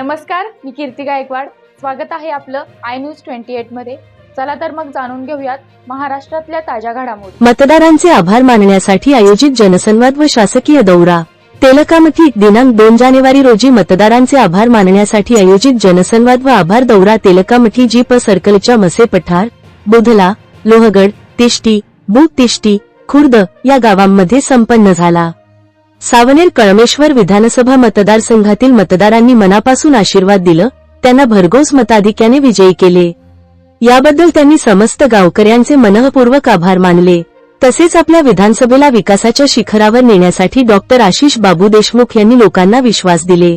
नमस्कार मी कीर्ती गायकवाड. स्वागत आहे आपलं आय न्यूज ट्वेंटी एटमध्ये. चला तर मग जाणून घेऊयात महाराष्ट्रातल्या ताज्या घडामोडी. मतदारांचे आभार मानण्यासाठी आयोजित जनसंवाद व शासकीय दौरा. तेलकामठी दिनांक दोन जानेवारी रोजी मतदारांचे आभार मानण्यासाठी आयोजित जनसंवाद व आभार दौरा तेलकामठी जीप सर्कलच्या मसे पठार बुधला लोहगड तिष्टी बुक तिष्टी खुर्द या गावांमध्ये संपन्न झाला. सावनेर कळमेश्वर विधानसभा मतदारसंघातील मतदारांनी मनापासून आशीर्वाद दिलं त्यांना भरघोस मताधिक्याने विजयी केले. याबद्दल त्यांनी समस्त गावकऱ्यांचे मनःपूर्वक आभार मानले. तसेच आपल्या विधानसभेला विकासाच्या शिखरावर नेण्यासाठी डॉक्टर आशिष बाबू देशमुख यांनी लोकांना विश्वास दिले.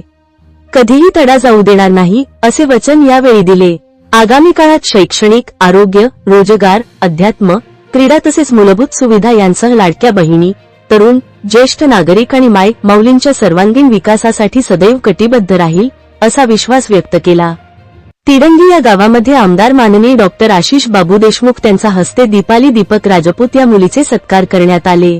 कधीही तडा जाऊ देणार नाही असे वचन यावेळी दिले. आगामी काळात शैक्षणिक आरोग्य रोजगार अध्यात्म क्रीडा तसेच मूलभूत सुविधा यांसह लाडक्या बहिणी तरुण ज्येष्ठ नागरिक आणि माय माऊलींच्या सर्वांगीण विकासासाठी सदैव कटिबद्ध राहील असा विश्वास व्यक्त केला. तिरंगी या गावामध्ये आमदार माननीय डॉक्टर आशिष बाबू देशमुख त्यांचा हस्ते दीपाली दीपक राजपूत या मुलीचे सत्कार करण्यात आले.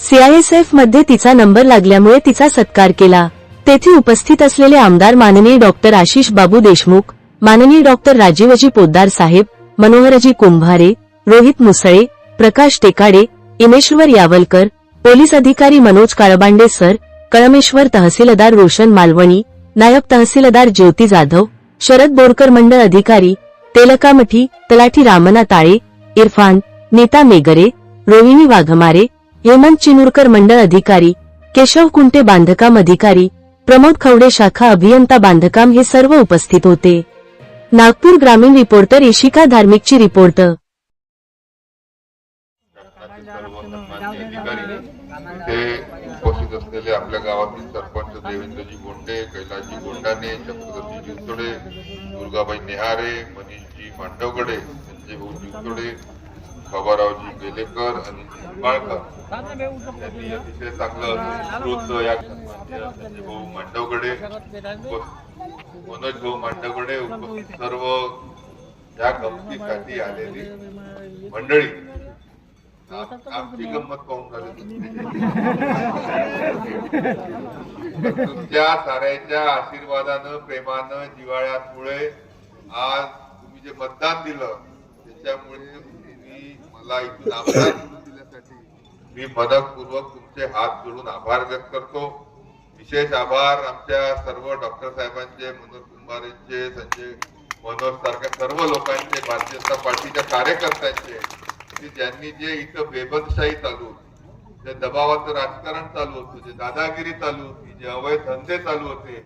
सीआयएसएफमध्ये तिचा नंबर लागल्यामुळे तिचा सत्कार केला. तेथे उपस्थित असलेले आमदार माननीय डॉक्टर आशिष बाबू देशमुख माननीय डॉक्टर राजीवजी पोद्दार साहेब मनोहरजी कुंभारे रोहित मुसळे प्रकाश टेकाडे इमेश्वर यावलकर पोलीस अधिकारी मनोज काळबांडे सर कळमेश्वर तहसीलदार रोशन मालवणी नायब तहसीलदार ज्योती जाधव शरद बोरकर मंडळ अधिकारी तेलकामठी तलाठी रामना ताळे इरफान नीता मेगरे रोहिणी वाघमारे हेमंत चिनुरकर मंडळ अधिकारी केशव कुंटे बांधकाम अधिकारी प्रमोद खवडे शाखा अभियंता बांधकाम हे सर्व उपस्थित होते. नागपूर ग्रामीण रिपोर्टर इशिका धार्मिकची रिपोर्ट इथे असलेले आपल्या गावातील सरपंच देवेंद्रजी गोंडे कैलासजी गोंडाने चक्रवर्ती जिंतोडे दुर्गाबाई नेहारे मनीषजी मांडवगडे संजय भाऊ जिवतोडे बाबारावजी बेलेकर आणि निंबाळकर यांनी अतिशय चांगलं या संजय भाऊ मांडवगडे मनोज भाऊ मांडवगडे उपस्थित सर्व या गमतीसाठी आलेली मंडळी. आमची गंमत पाहून झाली तुमच्या साऱ्यांच्या आशीर्वादानं प्रेमानं जिवाळ्यामुळे आज तुम्ही जे मतदान दिलं त्याच्यामुळे तुम्ही मला इथून आभार दिल्यासाठी मी मनपूर्वक तुमचे हात जोडून आभार व्यक्त करतो. विशेष आभार आमच्या सर्व डॉक्टर साहेबांचे मनोज कुंभारेंचे संजय मनोज सारख्या सर्व लोकांचे भारतीय जनता पार्टीच्या कार्यकर्त्यांचे की ज्यांनी जे इथं बेबदशाही चालू होती जे दबावाचं राजकारण चालू होतं जे दादागिरी चालू होती जे अवैध धंदे चालू होते